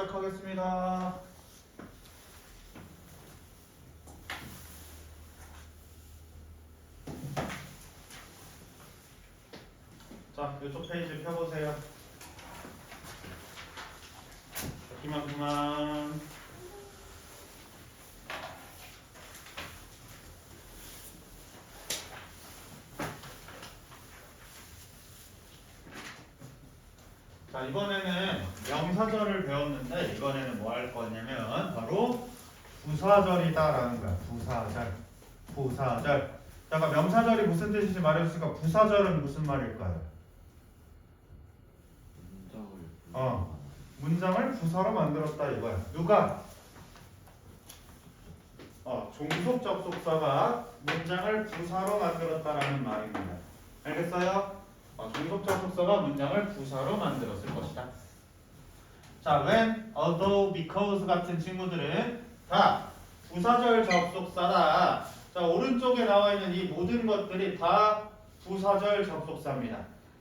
시작하겠습니다. 자, 이쪽 페이지 펴보세요. 자, 그만 그만. 자 이번에는 명사절을 배웠는데 이번에는 뭐 할 거냐면 바로 부사절이다라는 거야 부사절 부사절 자 그럼 명사절이 무슨 뜻인지 말해주니까 부사절은 무슨 말일까요? 문장을 어 문장을 부사로 만들었다 이거야 누가? 어 종속 접속사가 문장을 부사로 만들었다라는 말입니다 알겠어요? 어, 종속 접속사가 문장을 부사로 만들었을 것이다. 자, when, although, because 같은 친구들은 다 부사절 접속사다. 자, 오른쪽에 나와 있는 이 모든 것들이 다 부사절 접속사입니다.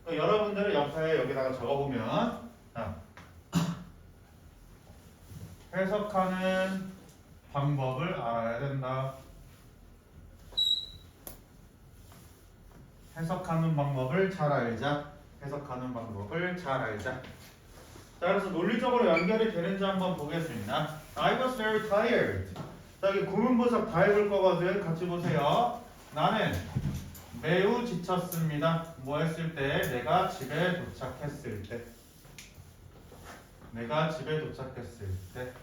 그 여러분들 옆에 여기다가 적어보면 자, 해석하는 방법을 알아야 된다. 해석하는 방법을 잘 알자. 해석하는 방법을 잘 알자. 자, 그래서 논리적으로 연결이 되는지 한번 보겠습니다. I was very tired. 자, 여기 구문부석 다 읽을 거거든. 같이 보세요. 나는 매우 지쳤습니다. 뭐 했을 때? 내가 집에 도착했을 때. 내가 집에 도착했을 때.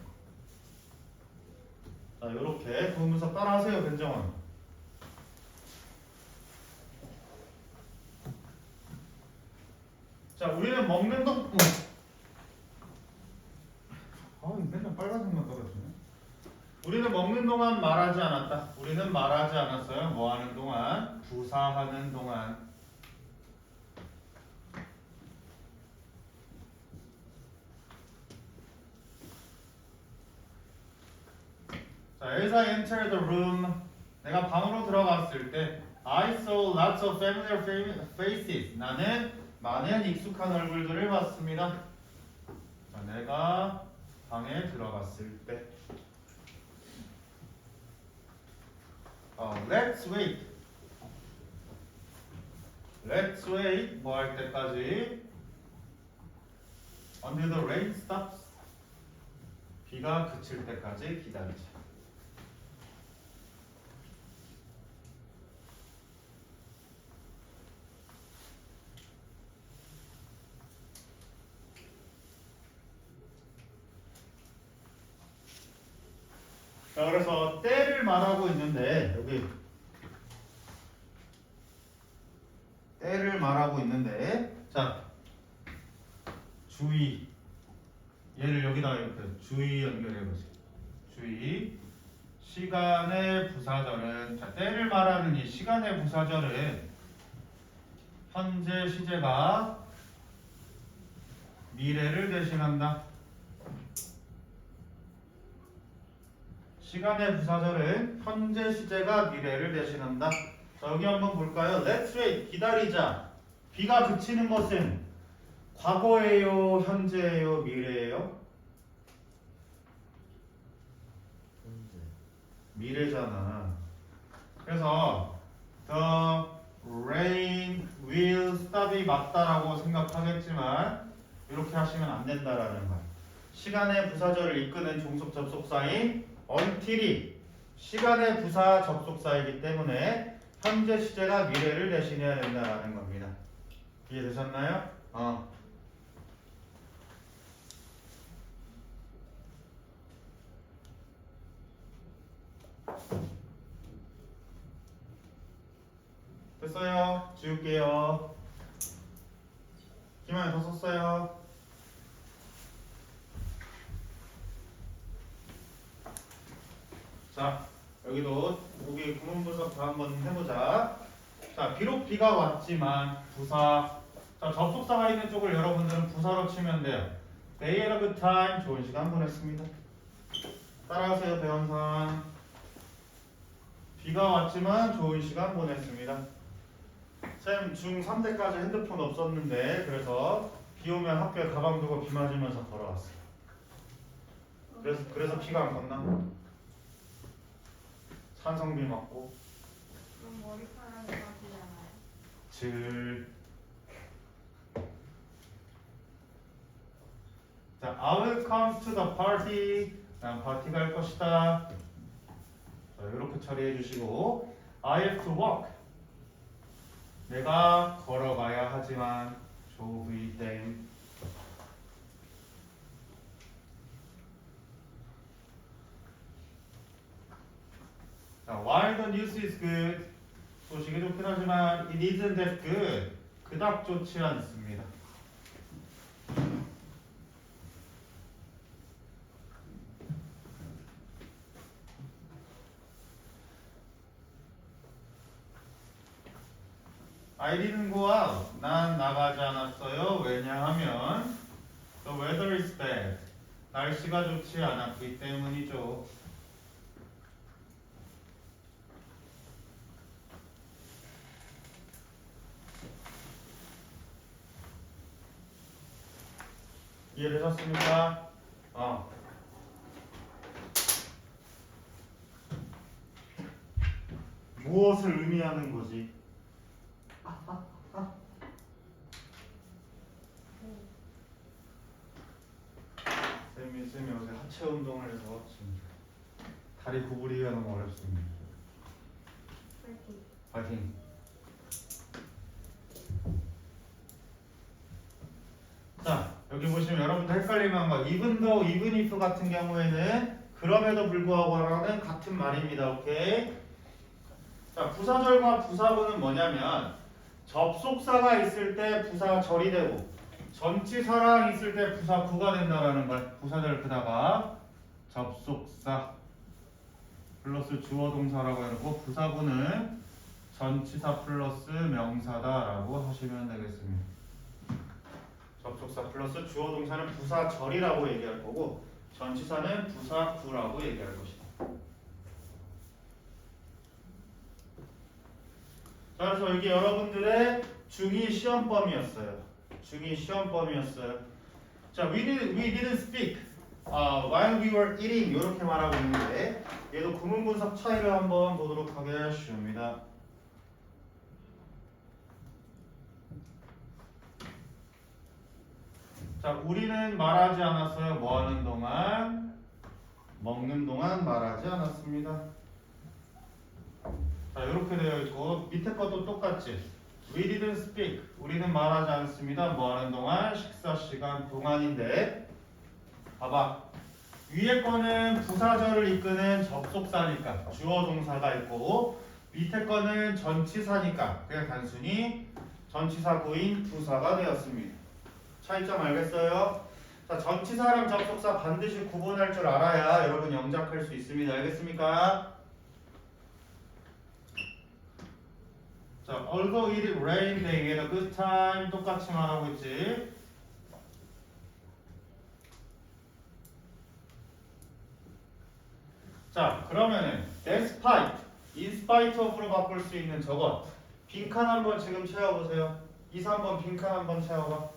자, 이렇게 구문부석 따라하세요, 변정원. 자, 우리는 먹는 동. 아, 맨날 빨간색만 떨어지네. 우리는 먹는 동안 말하지 않았다. 우리는 말하지 않았어요. 뭐 하는 동안? 부사하는 동안. 자, as I entered the room, 내가 방으로 들어갔을 때, I saw lots of familiar fa- faces. 나는 많은 익숙한 얼굴들을 봤습니다. 자, 내가 방에 들어갔을 때, 어, let's wait. Let's wait. 뭐 할 때까지? Until the rain stops. 비가 그칠 때까지 기다리자. 자, 그래서 때를 말하고 있는데 여기 때를 말하고 있는데 자 주의 얘를 여기다가 이렇게 주의 연결해 보세요. 주의 시간의 부사절은 자 때를 말하는 이 시간의 부사절은 현재 시제가 미래를 대신한다. 시간의 부사절은 현재 시제가 미래를 대신한다. 자, 여기 한번 볼까요? Let's wait. 기다리자. 비가 그치는 것은 과거예요, 현재예요, 미래예요? 현재 미래잖아. 그래서 the rain will stop이 맞다라고 생각하겠지만 이렇게 하시면 안 된다라는 거야. 시간의 부사절을 이끄는 종속 접속사인 until이 시간의 부사 접속사이기 때문에 현재 시제가 미래를 대신해야 된다라는 겁니다. 이해되셨나요? 어. 됐어요. 지울게요. 기만이 더 썼어요. 자, 여기도 여기 구문 분석 다 한번 해보자. 자, 비록 비가 왔지만 부사. 자, 접속사가 있는 쪽을 여러분들은 부사로 치면 돼요. They had a time. 좋은 시간 보냈습니다. 따라하세요, 배원상. 비가 왔지만 좋은 시간 보냈습니다. 쌤 중3 때까지 핸드폰 없었는데 그래서 비 오면 학교에 가방 두고 비 맞으면서 걸어왔어요. 그래서 그래서 피가 안 걷나? 산성비 맞고 그럼 머리카락이 빠지잖아요. 질. 자, I will come to the party. 난 파티 갈 것이다. 자, 이렇게 처리해 주시고 I have to walk. 내가 걸어가야 하지만 조브이 땡. 자, while the news is good. 소식이 좋긴 하지만 it isn't that good. 그닥 좋지 않습니다. I didn't go out. 난 나가지 않았어요. 왜냐하면 the weather is bad. 날씨가 좋지 않았기 때문이죠. 이해되셨습니까? 어. 무엇을 의미하는 거지? 쌤이 쌤이 요새 하체 운동을 해서 지금 다리 구부리기가 너무 어렵습니다. 파이팅. 파이팅. 자 여기 보시면 여러분들 헷갈릴만한 거 even though, even if 같은 경우에는 그럼에도 불구하고 라는 같은 말입니다. 오케이. 자 부사절과 부사구는 뭐냐면 접속사가 있을 때 부사절이 되고 전치사랑 있을 때 부사구가 된다라는 걸 부사절 그다가 접속사 플러스 주어 동사라고 해놓고 부사구는 전치사 플러스 명사다라고 하시면 되겠습니다. 접속사 플러스 주어 동사는 부사절이라고 얘기할 거고 전치사는 부사구라고 얘기할 것이다. 자, 그래서 여기 여러분들의 중2 시험범위였어요. 중2 시험범위였어요. 자, we did we didn't speak uh, while we were eating 이렇게 말하고 있는데 얘도 구문 분석 차이를 한번 보도록 하겠습니다. 자, 우리는 말하지 않았어요. 뭐 하는 동안? 먹는 동안 말하지 않았습니다. 자, 이렇게 되어 있고 밑에 것도 똑같지. We didn't speak. 우리는 말하지 않습니다. 뭐 하는 동안? 식사 시간 동안인데. 봐봐. 위에 거는 부사절을 이끄는 접속사니까 주어 동사가 있고 밑에 거는 전치사니까 그냥 단순히 전치사 구인 부사가 되었습니다. 차이점 알겠어요? 자, 전치사랑 접속사 반드시 구분할 줄 알아야 여러분 영작할 수 있습니다. 알겠습니까? 자, although it rained, they had a good time. 똑같이 말하고 있지. 자, 그러면은 despite, in spite of로 바꿀 수 있는 저것. 빈칸 한번 지금 채워보세요. 2, 3번 빈칸 한번 채워봐.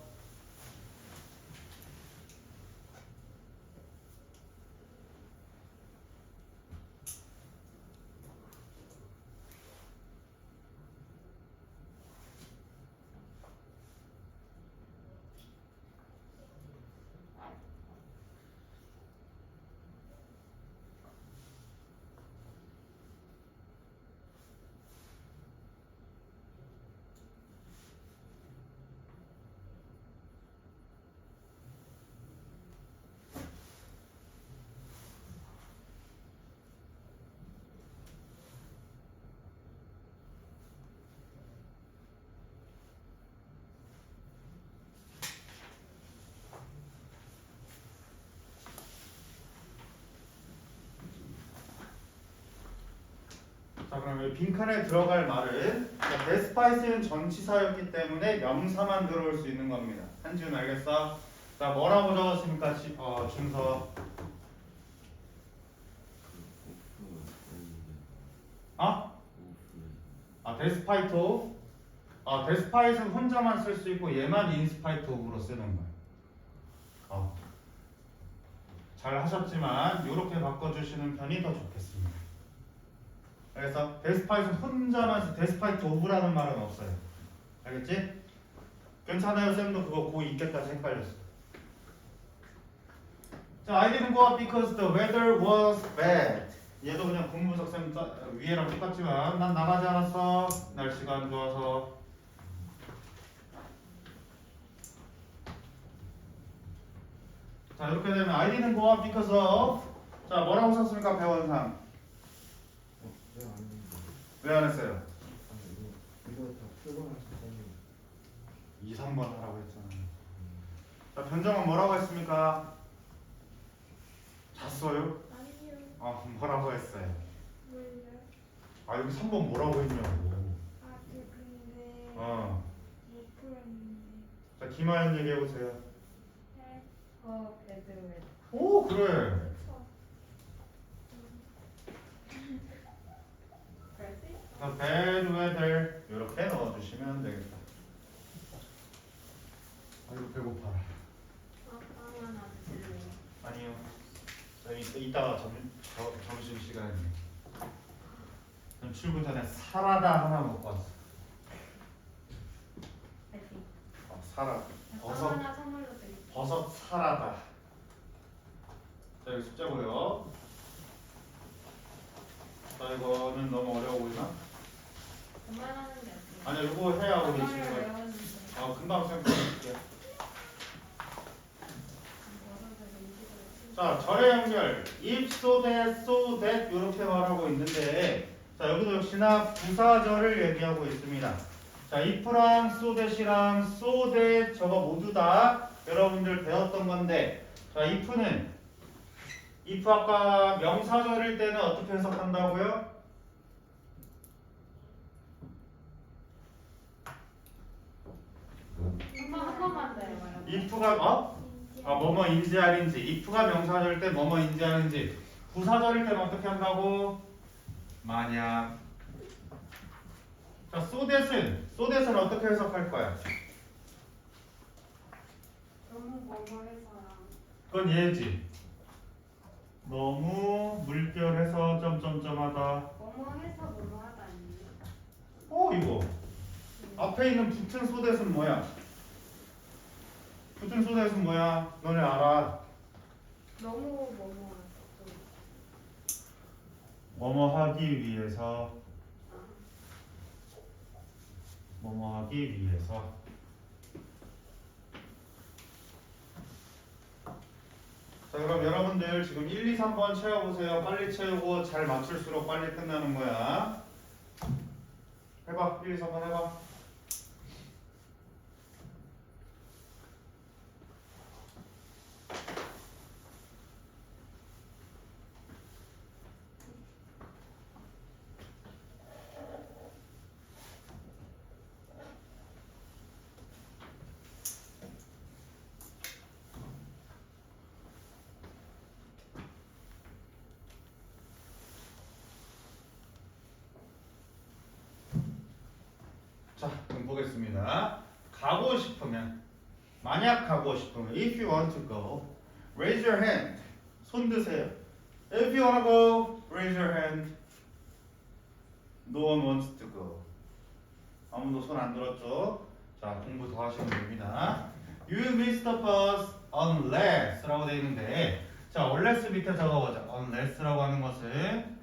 여기 빈칸에 들어갈 말은 자, 데스파이스는 전치사였기 때문에 명사만 들어올 수 있는 겁니다. 한지훈 알겠어? 자 뭐라고 적었습니까? 지, 어, 준서 어? 아 데스파이토 아 데스파이트는 혼자만 쓸 수 있고 얘만 인스파이트 오브로 쓰는 거야. 어. 잘 하셨지만 이렇게 바꿔주시는 편이 더 좋겠습니다. 그래서 데스파이트 혼자만 데스파이트 오브라는 말은 없어요. 알겠지? 괜찮아요 쌤도 그거 고 있겠다 헷갈렸어. 자, I didn't go out because the weather was bad. 얘도 그냥 공부석 쌤 짜- 위에랑 똑같지만 난 나가지 않았어. 날씨가 안 좋아서. 자 이렇게 되면 I didn't go out because of 자 뭐라고 썼습니까 배원상. 왜 안 했어요? 아, 이거, 다 풀고 나서 쌤이. 2, 3번 하라고 했잖아요. 자 변정은 뭐라고 했습니까? 잤어요? 아니요. 아 뭐라고 했어요? 뭘요? 아 여기 3번 뭐라고 했냐고. 아, 저 근데 어. 못 풀었는데. 자 김하연 얘기해 보세요. 어, 배드웨. 오 그래. 그렇죠. 그랬지? 자 bad weather 이렇게 넣어주시면 되겠다. 아이고. 아빠 드릴래요. 아니요. 자 이, 이따가 점, 저, 점심 시간에. 그럼 출근 전에 사라다 하나 먹고 왔어. 파이팅. 어, 사라. 아빠 버섯 하나 선물로 드릴게요. 버섯 사라다. 자 여기 숫자 보여. 자 이거는 너무 어려워 보이나? 아니야 이거 해야 우리 지금. 외웠는데. 어 금방 생각해볼게. 버섯을 인식을 자 절의 연결 if so that so that 이렇게 말하고 있는데 자 여기도 역시나 부사절을 얘기하고 있습니다. 자 if랑 so that이랑 so that 저거 모두 다 여러분들 배웠던 건데 자 if는 if 아까 명사절일 때는 어떻게 해석한다고요? 한번 한 번만 더 해봐요. If가 어? 아 뭐뭐 인지 아닌지 if가 명사절일 때 뭐뭐 인지 아닌지 부사절일 때는 어떻게 한다고? 만약 자 so that은 어떻게 해석할 거야? 너무 뭐뭐해서랑 그건 얘지 너무 물결해서 점점점하다 뭐뭐해서 뭐뭐하다 아니에요? 어 이거 앞에 있는 붙은 that은 뭐야? So that은 뭐야? 너네 알아. 너무 뭐뭐하다. 뭐뭐 하기 위해서. 아, 뭐뭐 하기 위해서. 자 그럼 여러분들 지금 1, 2, 3번 채워보세요. 빨리 채우고 잘 맞출수록 빨리 끝나는 거야. 해봐. 1, 2, 3번 해봐 자 그럼 보겠습니다 가고 싶으면 만약 가고 싶으면 if you want to go raise your hand 손 드세요 if you want to go raise your hand no one wants to go 아무도 손 안 들었죠 자 공부 더 하시면 됩니다 you miss the bus unless 라고 되어 있는데 자 unless 밑에 적어보자 unless라고 하는 것은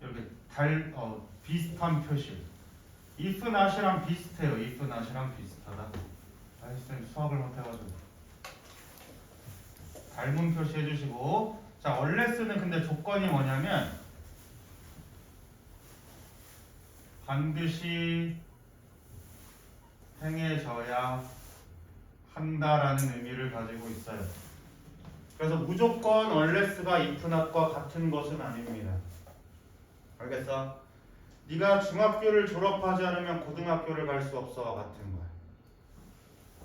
이렇게 달 어, 비슷한 표시 if not이랑 비슷해요. if not이랑 비슷하다. 아이 쌤 수학을 못해가지고 닮은 표시 해 주시고 자 unless는 근데 조건이 뭐냐면 반드시 행해져야 한다라는 의미를 가지고 있어요. 그래서 무조건 unless가 if not과 같은 것은 아닙니다. 알겠어? 네가 중학교를 졸업하지 않으면 고등학교를 갈 수 없어 같은 거야.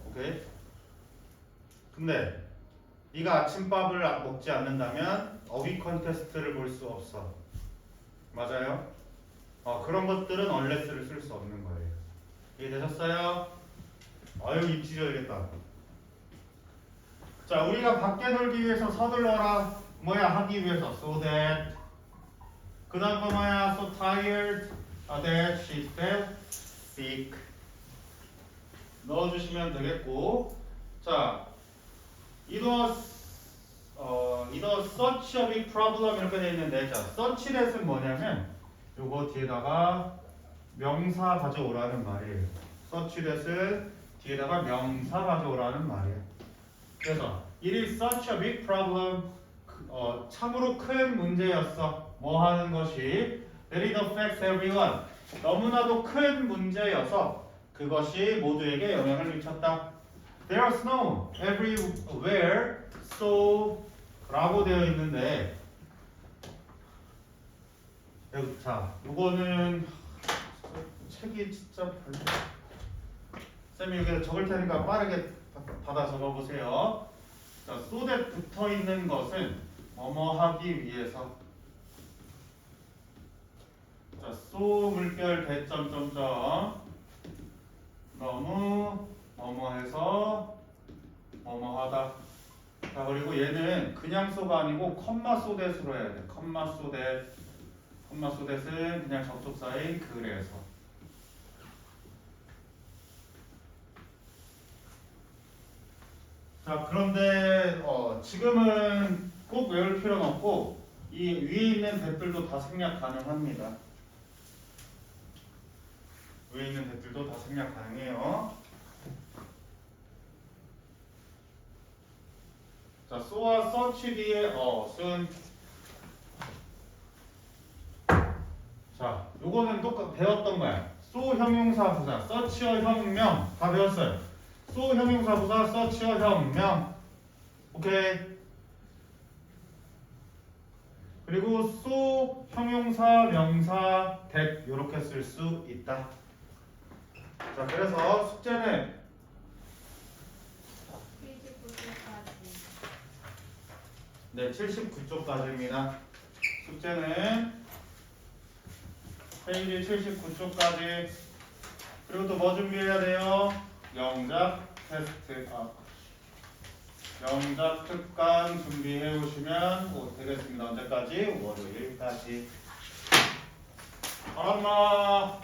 오케이? 근데 네가 아침밥을 먹지 않는다면 어휘 컨테스트를 볼 수 없어. 맞아요? 어, 그런 것들은 unless를 쓸 수 없는 거예요. 이해되셨어요? 아유 입 찢어야겠다. 자, 우리가 밖에 놀기 위해서 서둘러라. 뭐야 하기 위해서 so that. 그 다음 거 뭐야 so tired uh, that she felt sick. 넣어주시면 되겠고. 자, it was 어, it was such a big problem 이렇게 돼 있는데, 자, such that은 뭐냐면 요거 뒤에다가 명사 가져오라는 말이에요. such that은 뒤에다가 명사 가져오라는 말이에요. 그래서 it is such a big problem. 그, 어, 참으로 큰 문제였어. 뭐 하는 것이 that it affects everyone. 너무나도 큰 문제여서 그것이 모두에게 영향을 미쳤다. There's snow everywhere, so 라고 되어 있는데 자, 이거는 책이 진짜 별로 쌤이 여기다 적을 테니까 빠르게 바- 받아 적어 보세요. 자, 소대 붙어 있는 것은 뭐뭐 하기 위해서. 자, 소 물결 대점점점 너무 뭐뭐해서 뭐뭐하다. 자, 그리고 얘는 그냥 소가 아니고 컴마 소댓으로 해야 돼. 컴마 소댓. 컴마 소댓은 그냥 접속사인 그래서. 자 그런데 어, 지금은 꼭 외울 필요는 없고 이 위에 있는 댓글도 다 생략 가능합니다. 위에 있는 댓글도 다 생략 가능해요. 자, 소와 서치 뒤에 어순 자, 요거는 똑같 배웠던 거야. 소 형용사 부사, 서치어 형명 다 배웠어요. 소 형용사 부사, 서치어 형명. 오케이. 그리고 소 형용사 명사 that 이렇게 쓸 수 있다. 자, 그래서 숙제는 29초까지. 네, 79쪽까지입니다. 숙제는 페이지 79쪽까지. 그리고 또 뭐 준비해야 돼요? 영작 테스트. 아, 영작 특강 준비해 오시면 오, 되겠습니다. 언제까지? 월요일까지. 알았나?